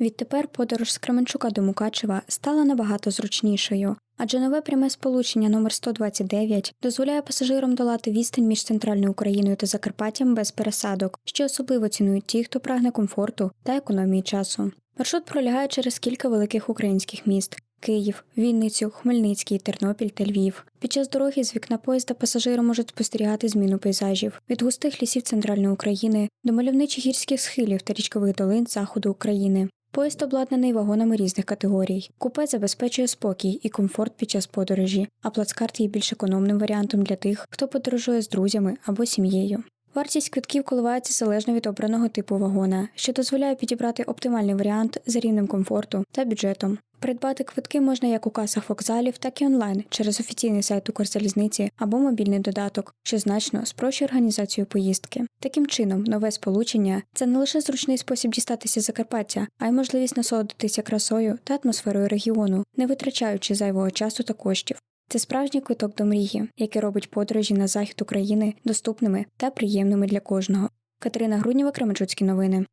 Відтепер подорож з Кременчука до Мукачева стала набагато зручнішою, адже нове пряме сполучення номер 129 дозволяє пасажирам долати відстань між центральною Україною та Закарпаттям без пересадок, що особливо цінують ті, хто прагне комфорту та економії часу. Маршрут пролягає через кілька великих українських міст. Київ, Вінницю, Хмельницький, Тернопіль та Львів. Під час дороги з вікна поїзда пасажири можуть спостерігати зміну пейзажів від густих лісів центральної України до мальовничих гірських схилів та річкових долин заходу України. Поїзд обладнаний вагонами різних категорій. Купе забезпечує спокій і комфорт під час подорожі, а плацкарт є більш економним варіантом для тих, хто подорожує з друзями або сім'єю. Вартість квитків коливається залежно від обраного типу вагона, що дозволяє підібрати оптимальний варіант за рівнем комфорту та бюджетом. Придбати квитки можна як у касах вокзалів, так і онлайн через офіційний сайт Укрзалізниці або мобільний додаток, що значно спрощує організацію поїздки. Таким чином, нове сполучення це не лише зручний спосіб дістатися Закарпаття, а й можливість насолодитися красою та атмосферою регіону, не витрачаючи зайвого часу та коштів. Це справжній квиток до мрії, який робить подорожі на захід України доступними та приємними для кожного. Катерина Груднєва, Кременчуцькі новини.